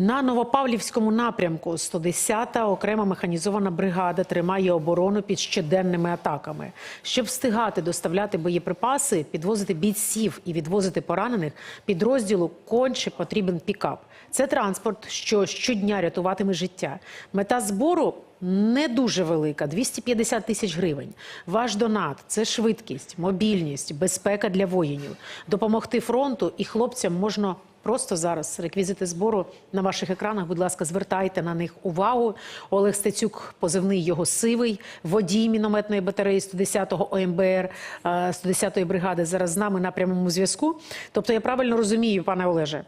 На Новопавлівському напрямку 110-та окрема механізована бригада тримає оборону під щоденними атаками. Щоб встигати доставляти боєприпаси, підвозити бійців і відвозити поранених, підрозділу конче потрібен пікап. Це транспорт, що щодня рятуватиме життя. Мета збору не дуже велика 250 тисяч гривень. Ваш донат це швидкість, мобільність, безпека для воїнів. Допомогти фронту і хлопцям можна просто зараз. Реквізити збору на ваших екранах. Будь ласка, звертайте на них увагу. Олег Стецюк, позивний його сивий, водій мінометної батареї 110-го ОМБР, е, 110-ї бригади. Зараз з нами на прямому зв'язку. Тобто, я правильно розумію, пане Олеже,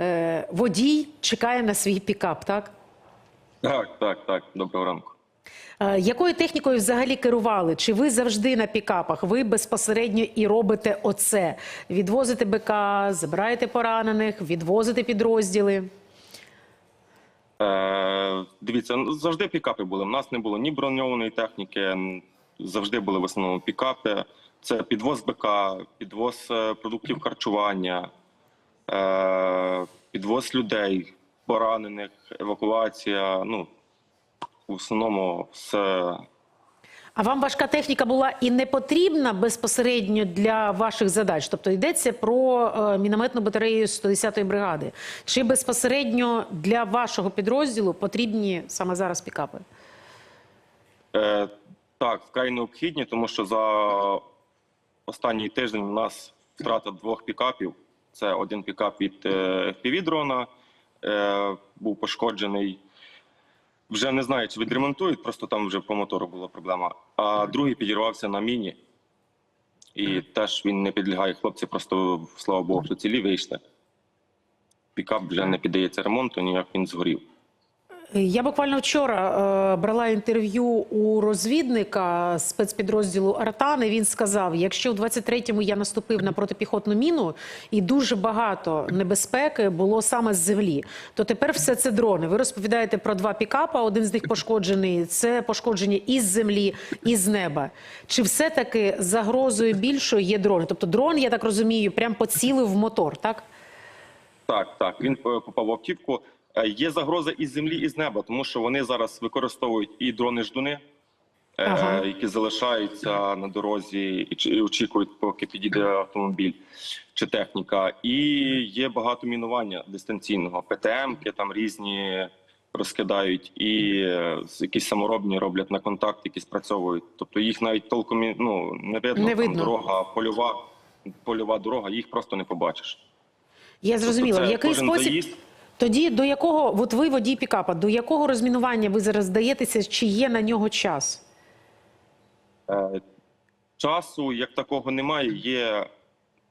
е, водій чекає на свій пікап, так? Так, так, так. Доброго ранку. Е, Якою технікою взагалі керували? Чи ви завжди на пікапах? Ви безпосередньо і робите оце? Відвозите БК, забираєте поранених, відвозите підрозділи? Е, дивіться, ну, завжди пікапи були. У нас не було ні броньованої техніки, завжди були в основному пікапи. Це підвоз БК, підвоз е, продуктів харчування, е, підвоз людей, поранених, евакуація. Ну, в основному все А вам важка техніка була і не потрібна безпосередньо для ваших задач? Тобто йдеться про е, мінометну батарею 110-ї бригади. Чи безпосередньо для вашого підрозділу потрібні саме зараз пікапи? Е, так, вкрай необхідні, тому що за останній тиждень у нас втрата двох пікапів. Це один пікап від е, FPV-дрона, е, був пошкоджений. Вже не знаю, чи відремонтують, просто там вже по мотору була проблема. А другий підірвався на міні, і теж він не підлягає. Хлопці просто, слава Богу, що цілі вийшли. Пікап вже не піддається ремонту, ніяк він згорів. Я буквально вчора е, брала інтерв'ю у розвідника спецпідрозділу Артан. і Він сказав: якщо в 23-му я наступив на протипіхотну міну, і дуже багато небезпеки було саме з землі, то тепер все це дрони. Ви розповідаєте про два пікапа. Один з них пошкоджений. Це пошкодження із землі, і з неба. Чи все таки загрозою більшою є дрони? Тобто дрон, я так розумію, прям поцілив в мотор, так? Так, так. Він е, попав в автівку. Е, Є загроза із землі, і з неба, тому що вони зараз використовують і дрони ждуни, е, Ага. які залишаються на дорозі і очікують, поки підійде автомобіль чи техніка. І є багато мінування дистанційного. ПТМки там різні розкидають, і е, якісь саморобні роблять на контакт, які спрацьовують. Тобто їх навіть толком ну, не видно. Не Там дорога, польова, польова дорога, їх просто не побачиш. Я зрозуміла. Тобто В який спосіб заїзд. Тоді до якого, от ви водій пікапа, до якого розмінування ви зараз даєтеся, чи є на нього час? Е, Часу як такого немає. Є,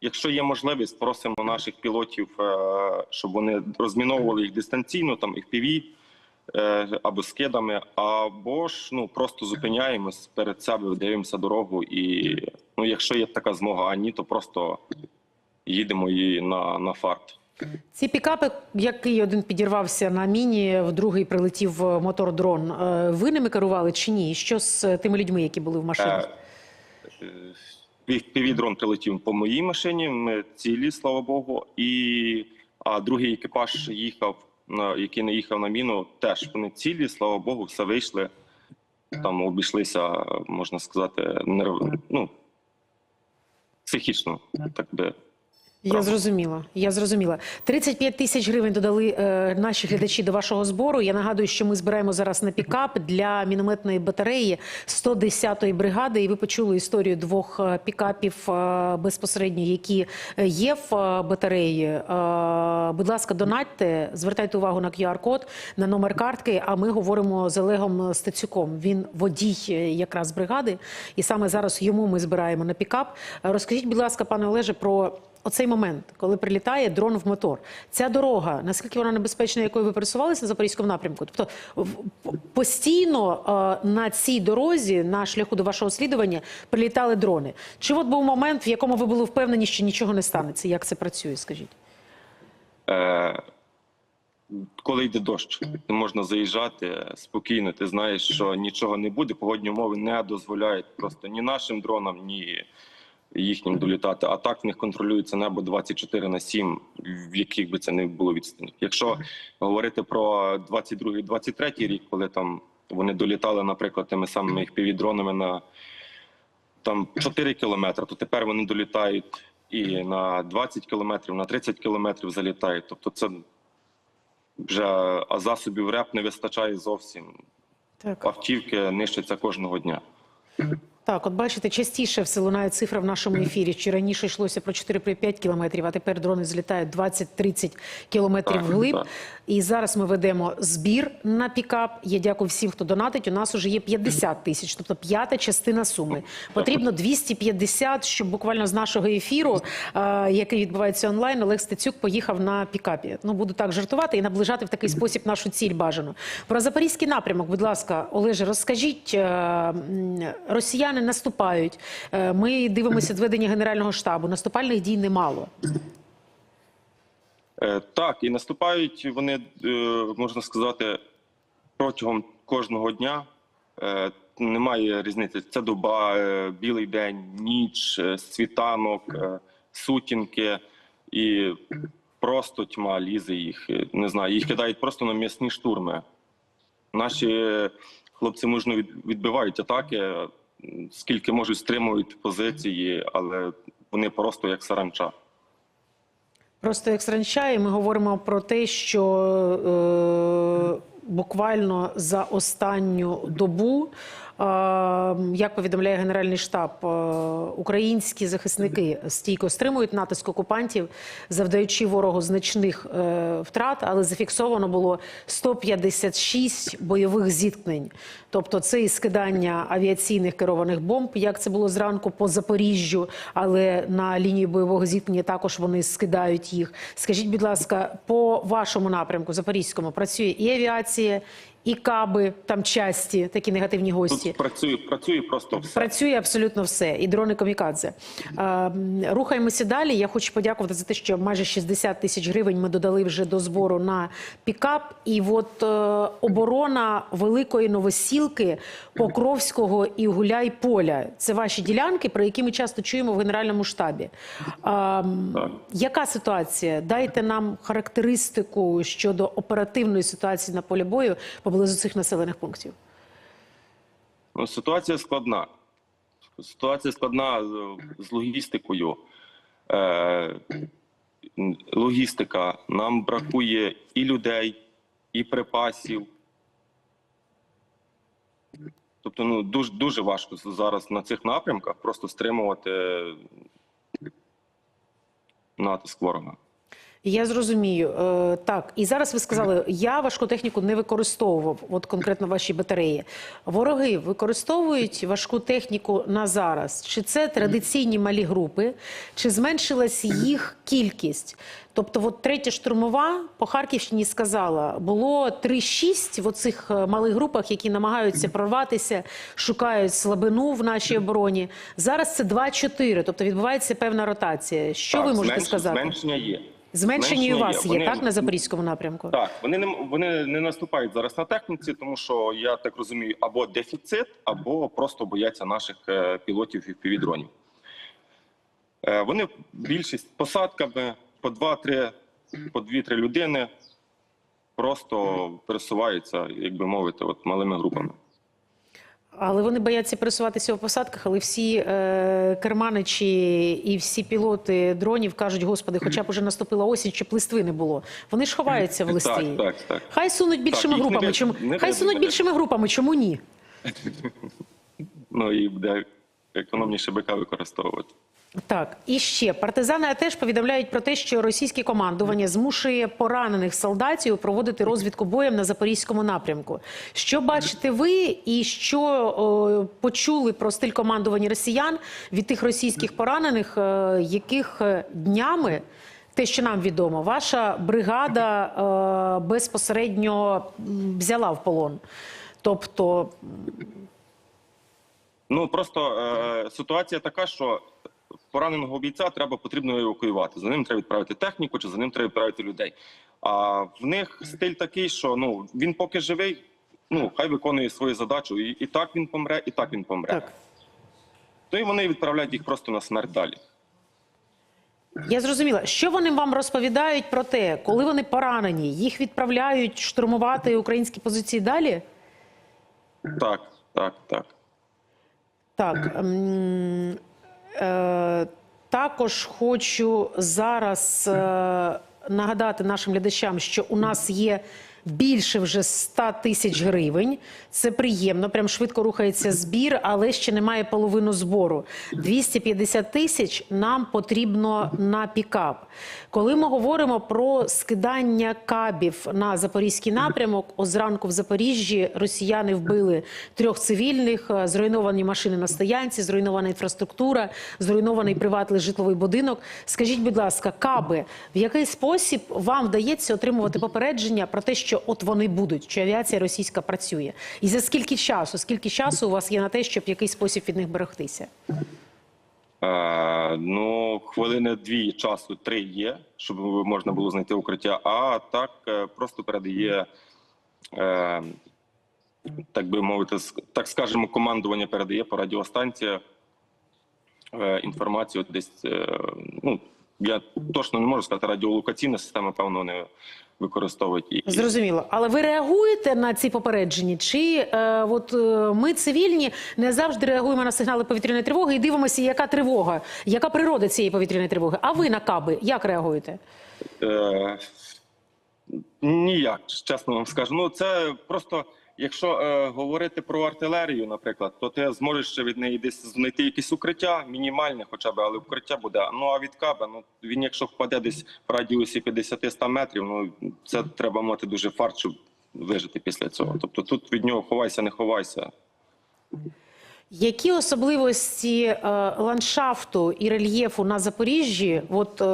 якщо є можливість, просимо наших пілотів, е, щоб вони розміновували їх дистанційно, там і FPV, е, або скидами, або ж ну просто зупиняємось перед себе, дивимося дорогу, і ну, якщо є така змога, а ні, то просто їдемо її на, на фарт. Ці пікапи, який один підірвався на міні, в другий прилетів е, мотор-дрон. е, Ви ними керували чи ні? Що з е, тими людьми, які були в машинах? Півдрон прилетів по моїй машині. Ми цілі, слава Богу. І а другий екіпаж їхав, який не їхав на міну, теж вони цілі, слава Богу, все вийшли. Там обійшлися, можна сказати, нерв... ну, психічно, так би. Я зрозуміла. Я зрозуміла. 35 тисяч гривень додали е, наші глядачі до вашого збору. Я нагадую, що ми збираємо зараз на пікап для мінометної батареї 110-ї бригади. І ви почули історію двох е, пікапів е, безпосередньо, які е, є в е, батареї. Е, будь ласка, донатьте, звертайте увагу на QR-код, на номер картки. А ми говоримо з Олегом Стецюком. Він водій якраз бригади, і саме зараз йому ми збираємо на пікап. Розкажіть, будь ласка, пане Олеже, про оцей момент, коли прилітає дрон в мотор. Ця дорога, наскільки вона небезпечна, якою ви пересувалися на запорізькому напрямку? Тобто постійно е, на цій дорозі, на шляху до вашого слідування, прилітали дрони. Чи от був момент, в якому ви були впевнені, що нічого не станеться? Як це працює? Скажіть? Е, коли йде дощ, можна заїжджати спокійно. Ти знаєш, що нічого не буде. Погодні умови не дозволяють просто ні нашим дронам, ні їхнім долітати. А так в них контролюється небо 24 на 7, в яких би це не було відстані. Якщо говорити про 22-23 рік, коли там вони долітали, наприклад, тими самими їх півдронами на там 4 кілометри, то тепер вони долітають і на 20 кілометрів, на 30 кілометрів залітають. Тобто це вже а засобів РЕП не вистачає зовсім. Так. Автівки нищаться кожного дня. Так, от бачите, частіше все лунає цифра в нашому ефірі. Чи раніше йшлося про 4-5 кілометрів, а тепер дрони злітають 20-30 кілометрів Так, вглиб. І зараз ми ведемо збір на пікап. Я дякую всім, хто донатить. У нас уже є 50 тисяч, тобто п'ята частина суми. Потрібно 250, щоб буквально з нашого ефіру, е, який відбувається онлайн, Олег Стецюк поїхав на пікапі. Ну буду так жартувати і наближати в такий спосіб нашу ціль бажану. Про запорізький напрямок, будь ласка, Олеже, розкажіть. е, м, Росіяни наступають. Е, Ми дивимося зведення генерального штабу. Наступальних дій немало. Е, Так, і наступають вони, е, можна сказати, протягом кожного дня. Немає різниці. Це доба, білий день, ніч, світанок, сутінки, і просто тьма лізе їх. Не знаю, їх кидають просто на м'ясні штурми. Наші хлопці мужно від- відбивають атаки, скільки можуть стримують позиції, але вони просто як саранча. Просто як сранча, і ми говоримо про те, що е, буквально за останню добу, як повідомляє Генеральний штаб, е, українські захисники стійко стримують натиск окупантів, завдаючи ворогу значних е, втрат, але зафіксовано було 156 бойових зіткнень. Тобто це і скидання авіаційних керованих бомб, як це було зранку по Запоріжжю, але на лінії бойового зіткнення також вони скидають їх. Скажіть, будь ласка, по вашому напрямку Запорізькому працює і авіація, і каби там часті, такі негативні гості. Тут працює, працює просто все. Працює абсолютно все, і дрони камікадзе. Е, Рухаємося далі. Я хочу подякувати за те, що майже 60 тисяч гривень ми додали вже до збору на пікап. І от е, оборона великої новосілки, Покровського і Гуляй-Поля. Це ваші ділянки, про які ми часто чуємо в генеральному штабі. Е, Так. яка ситуація? Дайте нам характеристику щодо оперативної ситуації на полі бою поблизу цих населених пунктів. Ну, ситуація складна. Ситуація складна з- з логістикою. Е, логістика. Нам бракує і людей, і припасів. Тобто, ну дуже дуже важко зараз на цих напрямках просто стримувати натиск ворога. Я зрозумію. Е, так, і зараз ви сказали, я важку техніку не використовував, от конкретно ваші батареї. Вороги використовують важку техніку на зараз. Чи це традиційні малі групи, чи зменшилась їх кількість? Тобто, от третя штурмова по Харківщині сказала, було 3-6 в оцих е, малих групах, які намагаються прорватися, шукають слабину в нашій обороні. Зараз це 2-4, тобто відбувається певна ротація. Що Так, ви можете зменш- сказати? Зменшення є. Зменшення і у вас є, Вони- так, на Запорізькому напрямку? Так, вони не вони не наступають зараз на техніці, тому що я так розумію, або дефіцит, або просто бояться наших е, пілотів і півдронів. Е, вони більшість посадками по 2-3, по 2-3 людини просто пересуваються, як би мовити, от малими групами. Але вони бояться пересуватися у посадках, але всі е, керманичі і всі пілоти дронів кажуть, господи, хоча б уже наступила осінь, щоб листви не було. Вони ж ховаються в листі. Так, так, так. Хай сунуть більшими так, групами. Не, Чому не хай сунуть не більшими групами? Чому ні? Ну і буде економніше БК використовувати. Так, і ще партизани теж повідомляють про те, що російське командування змушує поранених солдатів проводити розвідку боєм на запорізькому напрямку. Що бачите ви, і що о, почули про стиль командування росіян від тих російських поранених, е, яких е, днями? Те, що нам відомо, ваша бригада е, безпосередньо взяла в полон. Тобто, Ну просто е, ситуація така, що пораненого бійця треба потрібно евакуювати. За ним треба відправити техніку, чи за ним треба відправити людей. А в них стиль такий, що ну він поки живий, ну хай виконує свою задачу. І, і так він помре, і так він помре. так. то і вони відправляють їх просто на смерть далі. Я зрозуміла, що вони вам розповідають про те, коли вони поранені, їх відправляють штурмувати українські позиції далі? Так, так, так. Так. Е, також хочу зараз е, нагадати нашим глядачам, що у нас є більше вже 100 тисяч гривень. Це приємно, прям швидко рухається збір, але ще немає половину збору. 250 тисяч нам потрібно на пікап. Коли ми говоримо про скидання кабів на запорізький напрямок, о зранку в Запоріжжі росіяни вбили трьох цивільних, е, зруйновані машини на стоянці, зруйнована інфраструктура, зруйнований приватний житловий будинок. Скажіть, будь ласка, каби, в який спосіб вам вдається отримувати попередження про те, що от вони будуть, що авіація російська працює? І за скільки часу? Скільки часу у вас є на те, щоб якийсь спосіб від них берегтися? Е, ну, хвилини дві часу, три є, щоб можна було знайти укриття. А так е, просто передає, е, так би мовити, так скажемо, командування передає по радіостанціях е, інформацію десь. Е, ну, я точно не можу сказати, радіолокаційна система, певно, вони використовують і Зрозуміло, але ви реагуєте на ці попередження? Чи е, от е, ми цивільні не завжди реагуємо на сигнали повітряної тривоги і дивимося, яка тривога, яка природа цієї повітряної тривоги? А ви на каби як реагуєте? Е, ніяк, чесно вам скажу. Ну це просто, якщо е, говорити про артилерію, наприклад, то ти зможеш ще від неї десь знайти якесь укриття, мінімальне, хоча б, але укриття буде. Ну а від каба, ну він, якщо впаде десь в радіусі 50-100 метрів, ну це треба мати дуже фарт, щоб вижити після цього. Тобто тут від нього ховайся, не ховайся. Які особливості е, ландшафту і рельєфу на Запоріжжі, от е,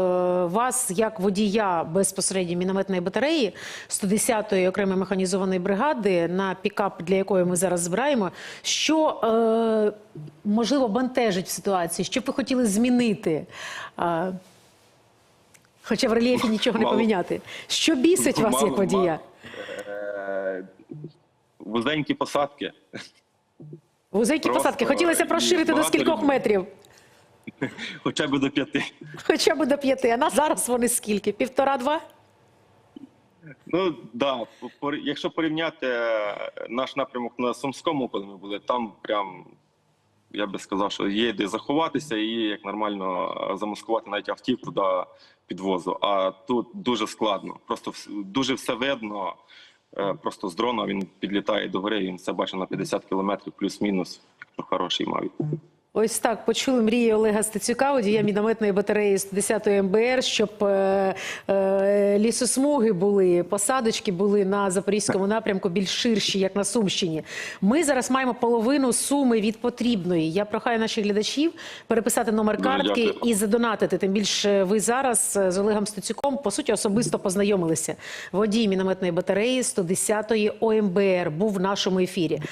вас, як водія безпосередньо мінометної батареї 110-ї окремої механізованої бригади, на пікап, для якої ми зараз збираємо, що е, можливо бентежить в ситуації, що б ви хотіли змінити? Е, Хоча в рельєфі нічого не поміняти. Що бісить вас як водія? мало. Вузенькі посадки. Вузенькі Просто, посадки. Хотілося б розширити до багато скількох людей. метрів? Хоча б до п'яти. Хоча б до п'яти. А на зараз вони скільки? Півтора-два? Ну да, пор- якщо порівняти е, наш напрямок на Сумському, коли ми були, там прям я би сказав, що є де заховатися і є як нормально е, замаскувати навіть автівку до підвозу. А тут дуже складно. Просто вс- дуже все видно. Е, Просто з дрона він підлітає до гори, він все бачить на 50 кілометрів, плюс-мінус, хороший мавік. Ось так почули мрії Олега Стецюка, водія мінометної батареї 110-ї МБР, щоб е, е, лісосмуги були, посадочки були на запорізькому напрямку більш ширші, як на Сумщині. Ми зараз маємо половину суми від потрібної. Я прохаю наших глядачів переписати номер картки дякую. і задонатити. Тим більше ви зараз е, з Олегом Стецюком по суті особисто познайомилися. Водій мінометної батареї 110-ї ОМБР був в нашому ефірі.